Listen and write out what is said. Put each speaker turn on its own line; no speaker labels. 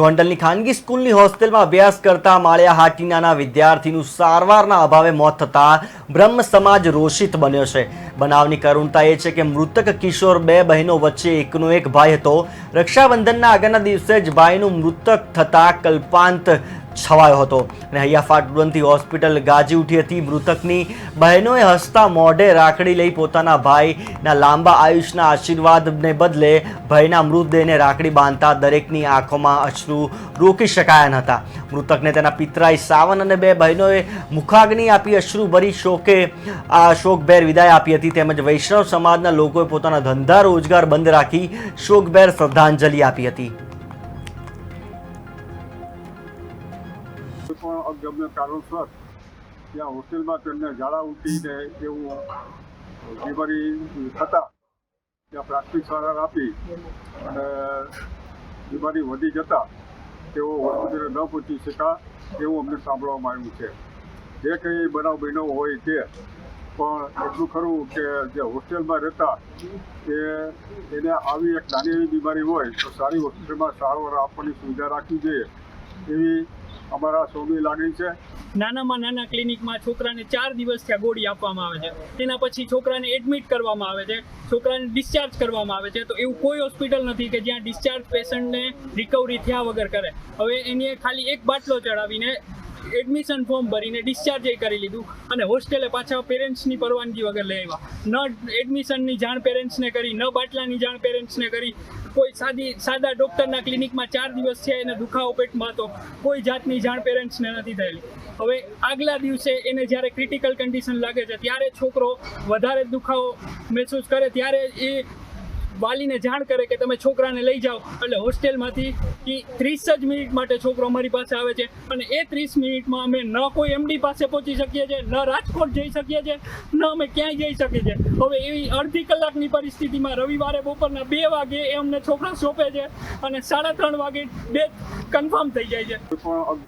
ગોંડલની ખાનગી સ્કૂલની હોસ્ટેલમાં અભ્યાસ કરતા માળિયા હાટીનાના વિદ્યાર્થીનું સારવારના અભાવે મોત થતાં બ્રહ્મ સમાજ રોષિત બન્યો છે. બનાવની કરુણતા એ છે કે મૃતક કિશોર બે બહેનો વચ્ચે એકનો એક ભાઈ હતો. રક્ષાબંધનના આગળના દિવસે જ ભાઈનું મૃતક થતાં કલ્પાંત છવાયો હતો. અને હૈયાફાટ તુરંતથી હોસ્પિટલ ગાજી ઉઠી હતી. મૃતકની બહેનોએ હસતા મોઢે રાખડી લઈ પોતાના ભાઈના લાંબા આયુષના આશીર્વાદને બદલે ભાઈના મૃતદેહને રાખડી બાંધતા દરેકની આંખોમાં અશ્રુ રોકી શકાયા ન હતા. મૃતકને તેના પિતરાઈ સાવન અને બે બહેનોએ મુખાગ્નિ આપી અશ્રુભરી શોકે, આ શોકભેર વિદાય આપી હતી. તેમજ વૈષ્ણવ સમાજના લોકોએ પોતાના ધંધા રોજગાર બંધ રાખી શોકભેર શ્રદ્ધાંજલિ આપી હતી.
પણ અગમ્ય કારણસર ત્યાં હોસ્ટેલમાં તેમને ઝાડા ઉલટીને એવું બીમારી થતાં ત્યાં પ્રાથમિક સારવાર આપી અને બીમારી વધી જતા તેઓ હોસ્પિટલે ન પહોંચી શકા એવું અમને સાંભળવામાં આવ્યું છે. જે કંઈ બનાવ બહેનો હોય તે પણ એટલું ખરું કે જે હોસ્ટેલમાં રહેતા એ એને આવી એક નાની એવી બીમારી હોય તો સારી હોસ્પિટલમાં સારવાર આપવાની સુવિધા રાખવી જોઈએ એવી અમારા સૌની લાગણી છે.
નાનામાં નાના ક્લિનિકમાં છોકરાને ચાર દિવસ ત્યાં ગોળી આપવામાં આવે છે. તેના પછી છોકરાને એડમિટ કરવામાં આવે છે. છોકરાને ડિસ્ચાર્જ કરવામાં આવે છે. તો એવું કોઈ હોસ્પિટલ નથી કે જ્યાં ડિસ્ચાર્જ પેશન્ટને રિકવરી થયા વગર કરે. હવે એને ખાલી એક બાટલો ચડાવીને એડમિશન ફોર્મ ભરીને ડિસ્ચાર્જ કરી લીધું અને હોસ્ટેલે પાછા પેરેન્ટ્સની પરવાનગી વગર લઈ આવ્યા. ન એડમિશનની જાણ પેરેન્ટ્સને કરી, ન બાટલાની જાણ પેરેન્ટ્સને કરી. કોઈ સાદી, સાદા ડૉક્ટરના ક્લિનિકમાં ચાર દિવસ છે એને દુખાવો પેટમાં હતો. કોઈ જાતની જાણ પેરેન્ટ્સને નથી થયેલી. હવે આગલા દિવસે એને જ્યારે ક્રિટિકલ કન્ડિશન લાગે છે, ત્યારે છોકરો વધારે દુખાવો મહેસૂસ કરે, ત્યારે એ વાલીને જાણ કરે કે તમે છોકરાને લઈ જાઓ. એટલે હોસ્ટેલમાંથી એ ત્રીસ જ મિનિટ માટે છોકરો અમારી પાસે આવે છે. અને એ ત્રીસ મિનિટમાં અમે ન કોઈ એમડી પાસે પહોંચી શકીએ છીએ, ન રાજકોટ જઈ શકીએ છીએ, ન અમે ક્યાંય જઈ શકીએ છીએ. હવે એવી અડધી કલાકની પરિસ્થિતિમાં રવિવારે બપોરના બે વાગે એ અમને છોકરા સોંપે છે અને સાડા ત્રણ વાગે ડેથ કન્ફર્મ થઈ જાય છે.